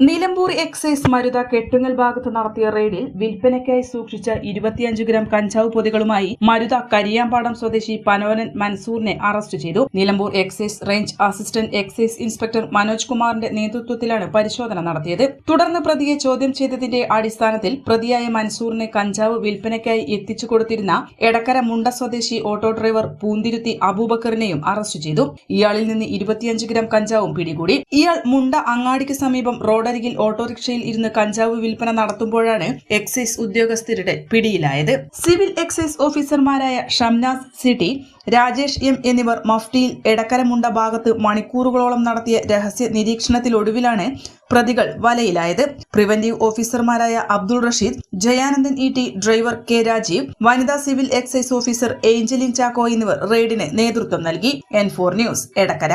Nilambur excise Marutha Kettungal ഭാഗത്ത് നടത്തിയ റെയ്ഡിൽ വിൽപ്പനയ്ക്കായി സൂക്ഷിച്ച ഇരുപത്തിയഞ്ച് ഗ്രാം കഞ്ചാവ് പൊതികളുമായി മരുത കരിയാമ്പാടം സ്വദേശി പനോനൻ മൻസൂറിനെ അറസ്റ്റ് ചെയ്തു. Nilambur excise range assistant excise inspector Manoj കുമാറിന്റെ നേതൃത്വത്തിലാണ് പരിശോധന നടത്തിയത്. തുടർന്ന് പ്രതിയെ ചോദ്യം ചെയ്തതിന്റെ അടിസ്ഥാനത്തിൽ പ്രതിയായ മൻസൂറിനെ കഞ്ചാവ് വിൽപ്പനയ്ക്കായി എത്തിച്ചു കൊടുത്തിരുന്ന എടക്കര മുണ്ട സ്വദേശി ഓട്ടോ ഡ്രൈവർ പൂന്തിരുത്തി അബൂബക്കറിനെയും അറസ്റ്റ് ചെയ്തു. ഇയാളിൽ നിന്ന് ഇരുപത്തിയഞ്ച് ഗ്രാം കഞ്ചാവും പിടികൂടി. ഇയാൾ മുണ്ട അങ്ങാടിക്ക് സമീപം റോഡരികിൽ ഓട്ടോറിക്ഷയിൽ ഇരുന്ന് കഞ്ചാവ് വിൽപ്പന നടത്തുമ്പോഴാണ് എക്സൈസ് ഉദ്യോഗസ്ഥരുടെ പിടിയിലായത്. സിവിൽ എക്സൈസ് ഓഫീസർമാരായ ഷംനാസ് സിറ്റി രാജേഷ് എം എന്നിവർ മഫ്റ്റിയിൽ എടക്കരമുണ്ട ഭാഗത്ത് മണിക്കൂറുകളോളം നടത്തിയ രഹസ്യ നിരീക്ഷണത്തിലൊടുവിലാണ് പ്രതികൾ വലയിലായത്. പ്രിവന്റീവ് ഓഫീസർമാരായ Abdul Rasheed Jayanandan E T driver K Rajeev വനിതാ civil excise officer Angeline Chacko എന്നിവർ റെയ്ഡിന് നേതൃത്വം നൽകി. N four news Edakkara.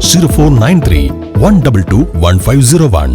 Zero four nine three one double two one five zero one